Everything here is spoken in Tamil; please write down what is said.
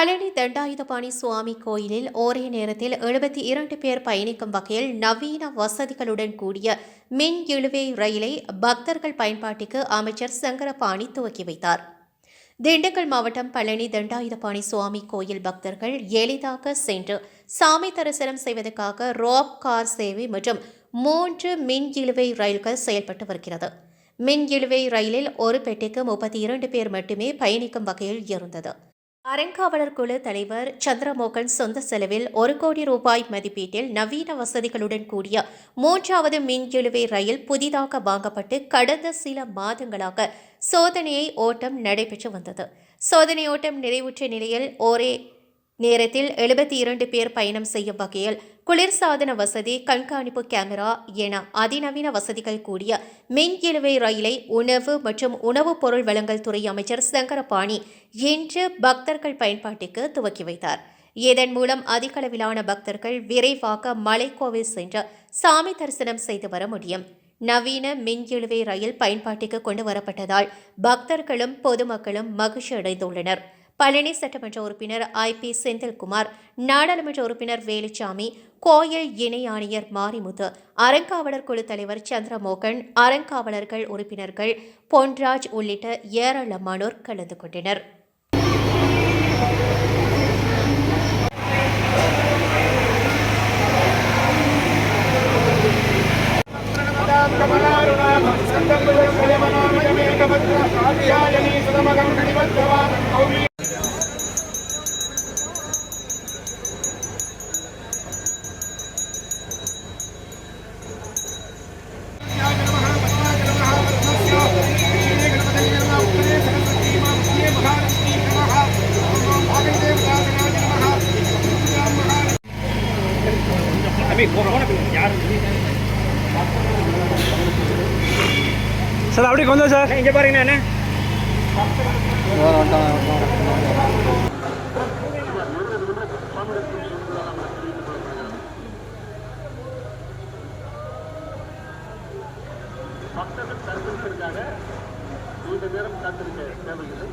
பழனி தண்டாயுதபாணி சுவாமி கோயிலில் ஒரே நேரத்தில் எழுபத்தி இரண்டு பேர் பயணிக்கும் வகையில் நவீன வசதிகளுடன் கூடிய மின் இழுவை ரயிலை பக்தர்கள் பயன்பாட்டுக்கு அமைச்சர் சங்கரபாணி துவக்கி வைத்தார். திண்டுக்கல் மாவட்டம் பழனி தண்டாயுதபாணி சுவாமி கோயில் பக்தர்கள் எளிதாக சென்று சாமி தரிசனம் செய்வதற்காக ரோப் கார் சேவை மற்றும் மூன்று மின் இழுவை ரயில்கள் செயல்பட்டு வருகிறது. மின் இழுவை ரயிலில் ஒரு பெட்டிக்கு முப்பத்தி இரண்டு பேர் மட்டுமே பயணிக்கும் வகையில் இருந்தது. அறங்காவலர் குழு தலைவர் சந்திரமோகன் சொந்த செலவில் ஒரு கோடி ரூபாய் மதிப்பீட்டில் நவீன வசதிகளுடன் கூடிய மூன்றாவது மின் இழுவை ரயில் புதிதாக வாங்கப்பட்டு கடந்த சில மாதங்களாக சோதனையை ஓட்டம் நடைபெற்று வந்தது. சோதனை ஓட்டம் நிறைவுற்ற நிலையில் ஒரே நேரத்தில் எழுபத்தி இரண்டு பேர் பயணம் செய்யும் வகையில் குளிர்சாதன வசதி கண்காணிப்பு கேமரா என அதிநவீன வசதிகள் கூடிய மின் இழுவை ரயிலை உணவு மற்றும் உணவுப் பொருள் வழங்கல் துறை அமைச்சர் சங்கரபாணி இன்று பக்தர்கள் பயன்பாட்டுக்கு துவக்கி வைத்தார். இதன் மூலம் அதிகளவிலான பக்தர்கள் விரைவாக மலைக்கோவில் சென்று சாமி தரிசனம் செய்து வர முடியும். நவீன மின் இழுவை ரயில் பயன்பாட்டுக்கு கொண்டு வரப்பட்டதால் பக்தர்களும் பொதுமக்களும் மகிழ்ச்சி அடைந்துள்ளனர் பழனி சட்டமன்ற உறுப்பினர் ஐ பி செந்தில்குமார் நாடாளுமன்ற உறுப்பினர் வேலுச்சாமி கோயில் இணை ஆணையர் மாரிமுத்து அறங்காவலர் குழு தலைவர் சந்திரமோகன் அறங்காவலர்கள் உறுப்பினர்கள் பொன்ராஜ் உள்ளிட்ட ஏராளமானோர் கலந்து கொண்டனர் சார் அப்படியே கொஞ்சம் சார். இங்கே பாருங்க அண்ணே. பக்தர்கள் தரிசனத்திற்காக நீண்ட நேரம் காத்திருக்க தேவையில்லை